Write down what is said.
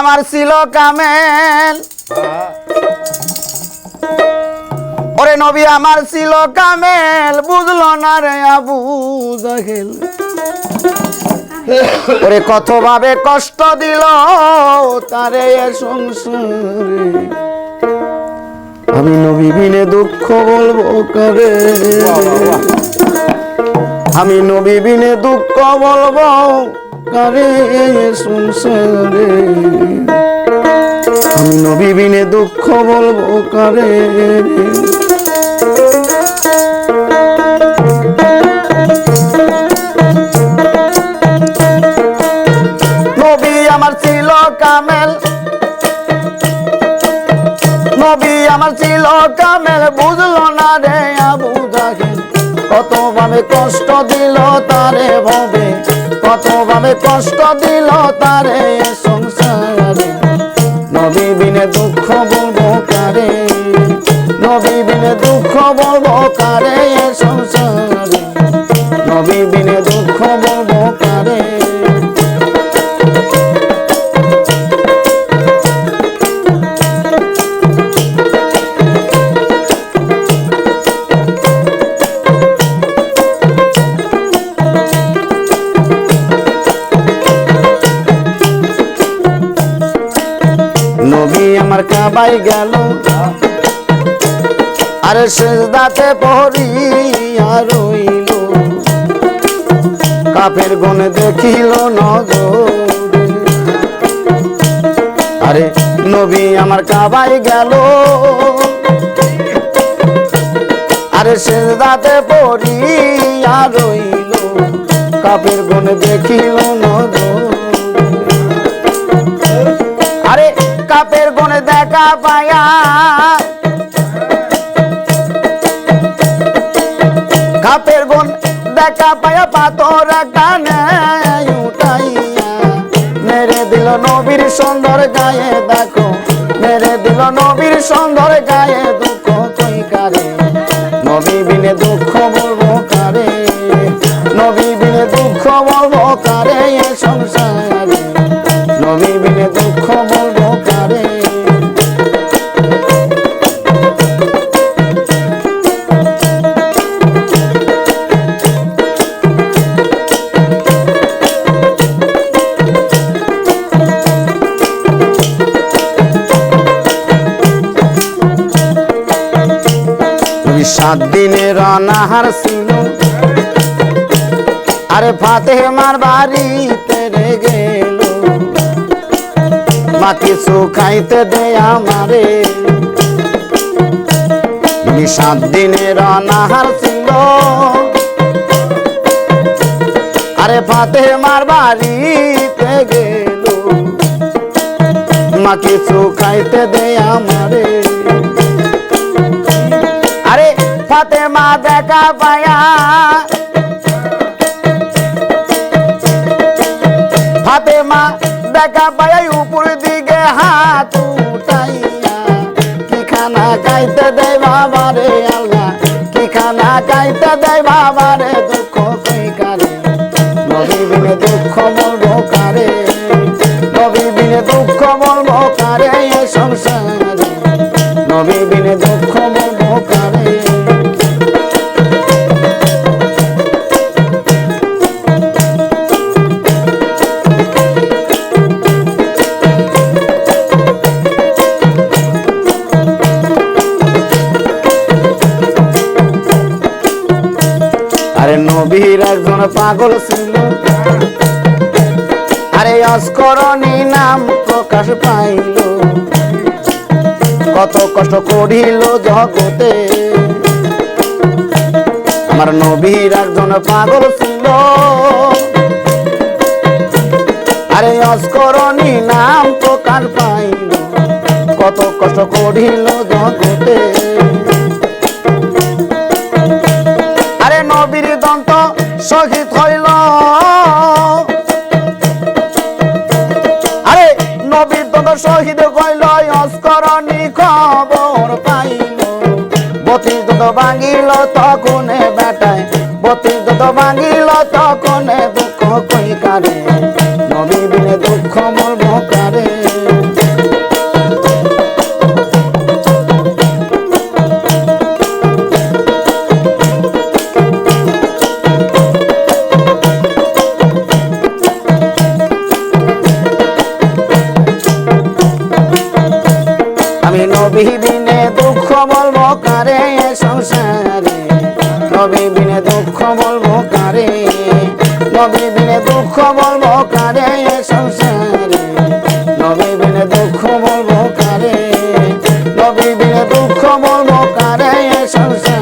আমার ছিল কামেল। ওরে নবী, আমার ছিল কামেল। বুঝলো না রে আবু জাহেল। ওরে কত ভাবে কষ্ট দিল তারে সংসারে। আমি নবী বিনে দুঃখ বলব করে? আমি নবী বিনে দুঃখ বলব কারে এ সংসারে আমি নবী বিনে দুঃখ বলব কারে। নবী আমার ছিল কামেল। নবী আমার ছিল কামেল, বুঝলো না রে আবু জাহেল। কত ভাবে কষ্ট দিল তারে ভবে। কত ভাবে কষ্ট দিল তারে সংসারে। নবী বিনে দুঃখ বলব কারে? নবী বিনে দুঃখ বলব কারে সংসারে? নবী বিনে দুঃখ বলব কারে? কাবাই গেল। আরে সেজদাতে পড়িয়া রইল। কাফের গনে দেখিল নজরে আরে নবী আমার কাবাই গেল। আরে সেজদাতে পড়িয়া রইল। কাফের গনে দেখিল নজরে পায়া কাপের গন দেখা পায়া পাথর কানে উঠাইয়া। মেরে দিল নবীর সুন্দর গায়ে দেখো। মেরে দিল নবীর সুন্দর গায়ে দুঃখ কই কারে নবী বিনে দুঃখ বলব কারে? নবী বিনে দুঃখ বলব কারে সংসারে? নবী বিনে দুঃখ বলব সাত দিনের অনাহার ছিল। আরে ফাতে মার বাড়িতে গেল। মা কিছু খাইতে দে আমারে। সাত দিনের অনাহার ছিল। আরে ফাতে মার বাড়িতে গেল। মা কিছু খাইতে দে আমারে। ফাতেমা দেখা পায়া। ফাতেমা দেখা পায়া, উপর দিকে হাত খানা খাইতে দেয় বাবা রে আল্লাহ? কি খানা খাইতে দেয় বাবা রে দুঃখ কই কারে? দুঃখ বলব কারে? দুঃখ বলব কারে সংসারে? নবী বিনে আরে নবীর একজন পাগল ছিল। আরে অস্করণী নাম প্রকাশ পাইল। কত কষ্ট করিল জগতে। আমার নবীর একজন পাগল ছিল। আরে অস্করণী নাম প্রকাশ পাইল। কত কষ্ট করিল জগতে। হইল আরে নবীর তত শহীদ কইল অস্করণী খবর পাইল। বতির তত ভাঙিল, তখন বেটায় বতির তত ভাঙিল, তখন দুঃখ কই কারে বলব কারে, নবী বিনে দুঃখ বলব কারে সংসারে। নবী বিনে দুঃখ বলব কারে, নবী বিনে দুঃখ বলব কারে সংসারে।